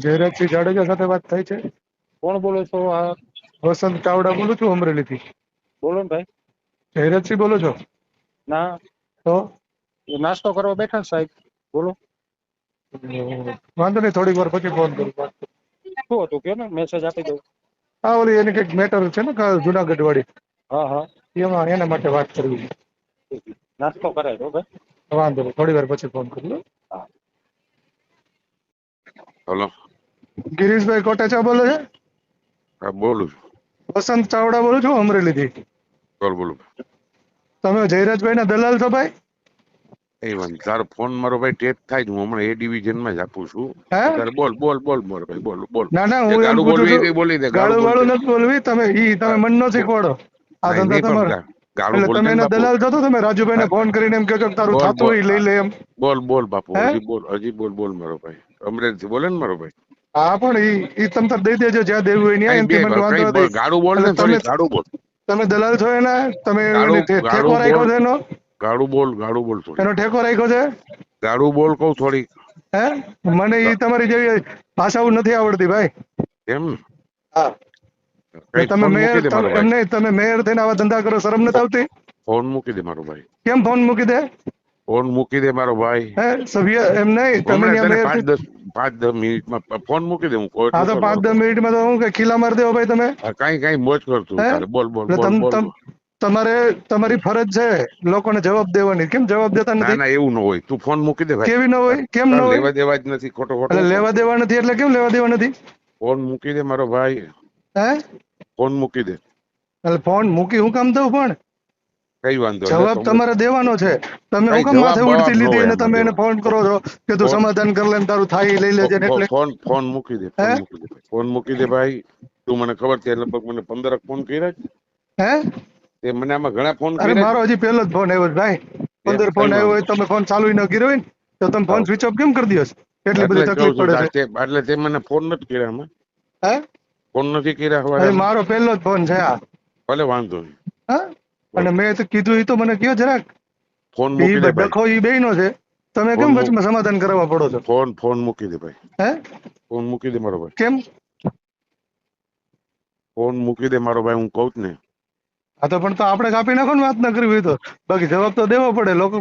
જયરાજસિંહ જાડેજા સાથે વાત થાય છે? કોણ બોલો છો આ? વસંત ચાવડા બોલું છું અમરેલીથી. બોલો ને ભાઈ. જયરાજસિંહ બોલો છો? ના. તો? નાસ્તો કરવા બેઠા સાહેબ. બોલો. વાંધો નહીં થોડીક વાર પછી ફોન કરું. શું હતું કે ને? મેસેજ આપી દઉં હા ઓલી એની કંઈક મેટર છે ને કા- જુનાગઢ વાળી હા હા. એમાં એના માટે વાત કરવી છે. નાસ્તો કરાય દો ભાઈ. વાંધો નહીં થોડી વાર પછી ફોન કરું હા. હલો. ગિરીશભાઈ કોટેચા બોલે છે? હા બોલું છું. વસંત ચાવડા બોલું છું અમરેલીથી બોલ બોલું. તમે જયરાજભાઈ ના દલાલ છો ભાઈ? એ વાંધો તારો ફોન મારો ભાઈ ટેટ થાય હું હમણાં એ ડિવિઝનમાં જ આપું છું. તારે બોલ બોલ બોલ મારો ભાઈ બોલ બોલ. ના ના હું ગાળું બોલવી એ બોલી દે ગાળું ગાળું. નથી બોલવી. તમે ઈ તમે મન નો શીખવાડો. આ ધંધા તમારો ગાળું એટલે તમે એના દલાલ થતો તમે રાજુભાઈ ને ફોન કરીને એમ કહો કે તારું બોલ, થતું લઈ લે એમ. બોલ બોલ બાપુ હજી બોલ હજી બોલ બોલ મારો ભાઈ. અમરેલી બોલે ને મારો ભાઈ. હા પણ ઈ ઈ દઈ દેજો જ્યાં દેવું હોય ત્યાં બે વાંધો નથી. ગાડું બોલ ને તમે ગાડું બોલ. તમે દલાલ છો એના તમે ઠેકો રાખ્યો છે એનો? ગાડું બોલ ગાડું બોલ થોડી એનો ઠેકો રાખ્યો છે? ગાડું બોલ કહું થોડી હે? મને ઈ તમારી જેવી ભાષા નથી આવડતી ભાઈ. એમ હા. તમે મેયર મૂકી દે મારો એમ ભાઈ નહીં તમે મેયર થઈને આવા ધંધા કરો શરમ નથી આવતી? ફોન મૂકી દે મારો ભાઈ. કેમ ફોન મૂકી દે? ફોન મૂકી દે મારો ભાઈ. સભ્ય એમ નહીં તમે પાંચ દસ પાંચ દસ મિનિટમાં ફોન મૂકી દે હું કોઈ હા તો પાંચ દસ મિનિટમાં તો હું કે ખીલા મારી દેવો ભાઈ તમે? કઈ કઈ મોજ કરતું બોલ બોલ બોલ તમ- બોલ તમ- તમારે તમારી ફરજ છે લોકોને જવાબ દેવાની. કેમ જવાબ દેતા નથી? ના એવું ન હોય. તું ફોન મૂકી દે ભાઈ. કેવી ન હોય? કેમ ન હોય? લેવા દેવા જ નથી ખોટો ખોટો લેવા દેવા નથી એટલે કેમ લેવા દેવા નથી? ફોન મૂકી દે મારો ભાઈ. હે? ફોન મૂકી દે. એટલે ફોન મૂકી હું કામ દઉં પણ? કઈ વાંધો જવાબ તમારે દેવાનો છે. તમે કઈ હું કામ માથે ઉડતી લીધી અને તમે એને ફોન કરો છો કે તું સમાધાન કરી લે તારું થાય લઈ લેજે એટલે ફોન ફોન મૂકી દે ફોન મૂકી દે ભાઈ. તું મને ખબર છે લગભગ મને પંદર ફોન કર્યા છે. હે? તે મને આમાં ઘણા ફોન અરે કર્યા મારો હજી પહેલો જ ફોન આવ્યો ભાઈ. પંદર ફોન આવ્યો હોય તમે ફોન ચાલુ ન કર્યો હોય ને તો તમે ફોન. સ્વિચ ઓફ કેમ કરી દો? એટલી બધી તકલીફ પડે છે. એટલે તે મને ફોન નથી કર્યા આમાં. હે? ફોન નથી કર્યા હોય મારો પહેલો જ ફોન છે આ. ભલે વાંધો નહીં. હા? અને મેં તો કીધું એ તો મને કયો જરાક. ફોન મૂકી દે ભાઈ. એ બેયનો છે. તમે કેમ વચમાં સમાધાન કરવા પડો છો? ફોન ફોન મૂકી દે ભાઈ. હે? ફોન મૂકી દે મારો ભાઈ. કેમ? ફોન મૂકી દે મારો ભાઈ હું કહું જ ને. હા તો પણ તો આપણે કાપી નાખો ને વાત ના કરવી હોય તો. બાકી જવાબ તો દેવો પડે. લોકો